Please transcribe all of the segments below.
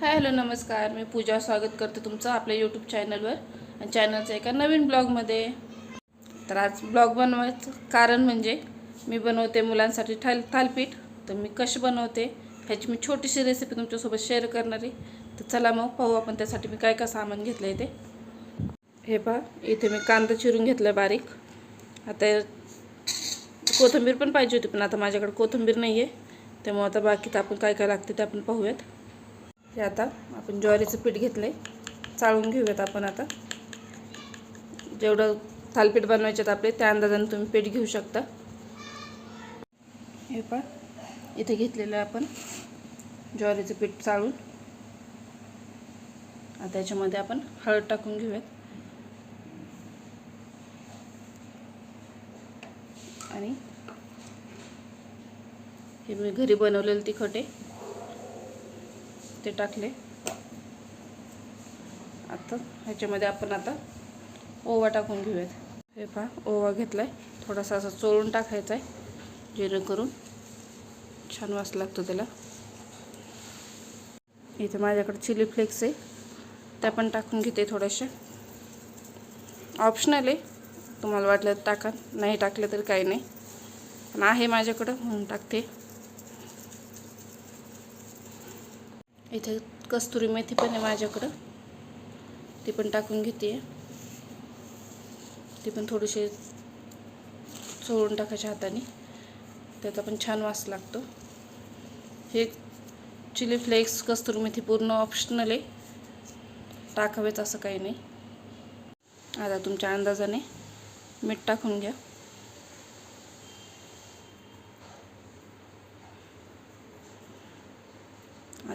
Hi hello नमस्कार. मी पूजा स्वागत करते तुमचं आपल्या यूट्यूब चॅनलवर आणि चॅनलचं एका नवीन ब्लॉगमध्ये तर आज ब्लॉग बनवायचं कारण म्हणजे मी बनवते मुलांसाठी थाल थालपीठ. तर मी कशी बनवते ह्याची मी छोटीशी रेसिपी तुमच्यासोबत शेअर करणार आहे. तर चला मग पाहू आपण त्यासाठी मी काय काय सामान घेतलं आहे ते. हे पहा इथे मी कांदा चिरून घेतला बारीक. आता कोथिंबीर पण पाहिजे होती पण आता माझ्याकडे कोथिंबीर नाही आहे त्यामुळे आता बाकी तर आपण काय काय लागते ते आपण पाहूयात. हे आता आपण ज्वारीचं पीठ घेतलं आहे चाळून घेऊयात आपण आता. जेवढं थालपीठ बनवायचे आपले त्या अंदाजाने तुम्ही पीठ घेऊ शकता. हे पा इथे घेतलेलं आहे आपण ज्वारीचं पीठ चाळून. आता याच्यामध्ये आपण हळद टाकून घेऊयात. आणि हे मी घरी बनवलेलं तिखट आहे. ते टाकले. आता ह्याच्यामध्ये आपण आता ओवा टाकून घेऊयात. हे पहा ओवा घेतला आहे थोडासा असा चोळून टाकायचा आहे जेणेकरून छान वास लागतो त्याला. इथे माझ्याकडे चिली फ्लेक्स आहे. त्या पण टाकून घेते थोड्याशा. ऑप्शनल आहे. तुम्हाला वाटलं तर टाका. नाही टाकलं तर काही नाही. पण आहे माझ्याकडं म्हणून टाकते. इथे कस्तुरी मेथी पण आहे माझ्याकडं. ती पण टाकून घेते. ती पण थोडीशी चोळून टाकायच्या हाताने. त्याचा पण छान वास लागतो. हे चिली फ्लेक्स कस्तुरी मेथी पूर्ण ऑप्शनल आहे. टाकावेच असं काही नाही. आता तुमच्या अंदाजाने मीठ टाकून घ्या.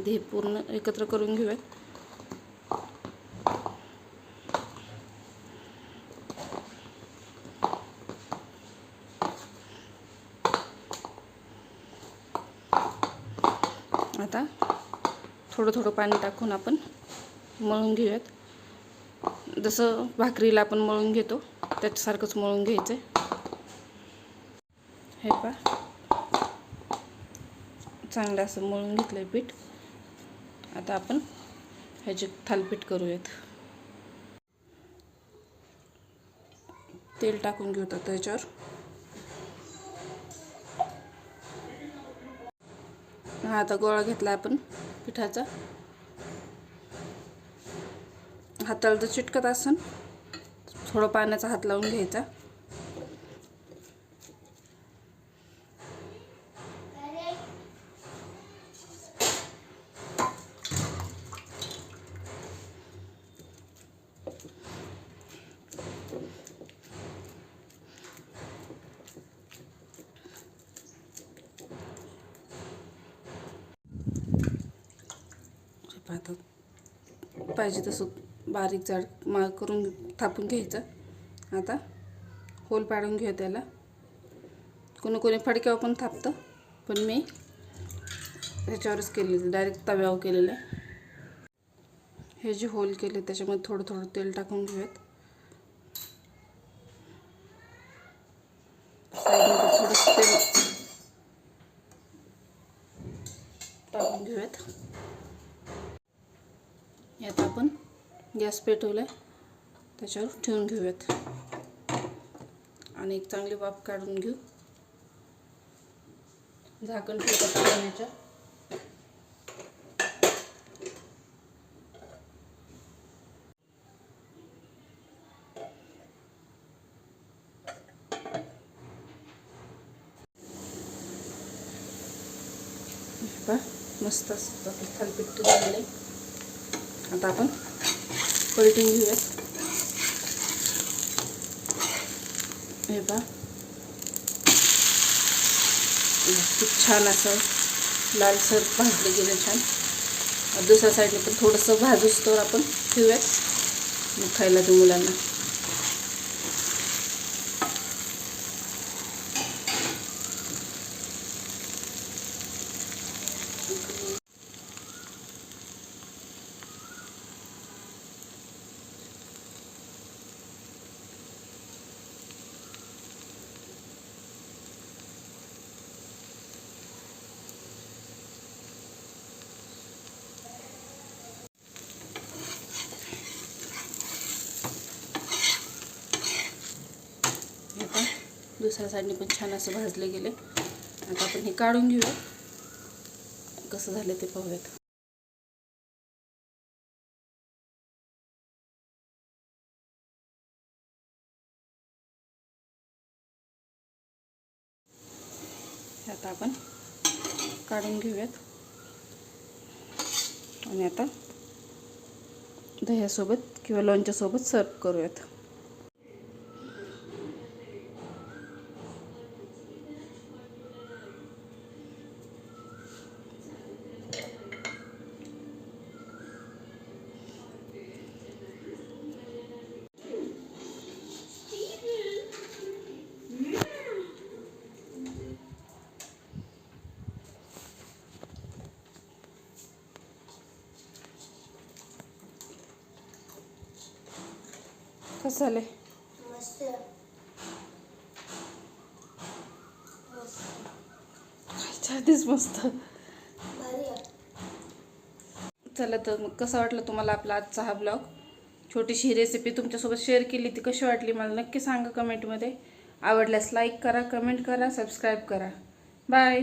आधी हे पूर्ण एकत्र करून घेऊयात आता थोडं थोडं पाणी टाकून आपण मळून घेऊयात. जसं भाकरीला आपण मळून घेतो त्याच्यासारखंच मळून घ्यायचं हे पा चांगलं असं मळून घेतलं आहे पीठ. आता आपण ह्याचे थालपीठ करूयात. तेल टाकून घेऊ आता त्याच्यावर. हा आता गोळा घेतला आपण पिठाचा. हाताला जर चिटकत असन. थोडं पाण्याचा हात लावून घ्यायचा. आता पाहिजे तसं बारीक जाड मा करून थापून घ्यायचं. आता होल पाडून घेऊ त्याला. कोणी कोणी फडक्यावर पण थापतं पण मी ह्याच्यावरच केलेलं डायरेक्ट तव्यावर केलेलं. आहे हे जे होल केले त्याच्यामध्ये थोडं थोडं तेल टाकून घेऊयात साईडमध्ये थोडंसं तेल टाकून घेऊयात यात आपण गॅस पेटवला आहे त्याच्यावर ठेवून घेऊयात. आणि एक चांगली वाफ काढून घेऊ. झाकण ठेवतात मस्त असतं थालपीठ झालेलं आहे आता आपण पलटून घेऊयात हे पा खूप छान असं लालसर भाजलं गेलं छान. दुसऱ्या साईडने पण थोडंसं भाजूच तर आपण ठेवूयात. मग खायला देऊ मुलांना. दुसऱ्या साईडने पण छान असं भाजले गेले. आता आपण हे काढून घेऊया. कसं झालं ते पाहूयात. आता आपण काढून घेऊयात. आणि आता दह्यासोबत किंवा लोणच्यासोबत सर्व करूयात. कसं झालंय मस्त. आधीच चला तर मग कसा वाटला तुम्हाला आपला आजचा हा ब्लॉग छोटीशी ही रेसिपी तुमच्यासोबत शेअर केली ती कशी वाटली मला नक्की सांगा कमेंटमध्ये आवडल्यास लाईक करा कमेंट करा सबस्क्राईब करा. बाय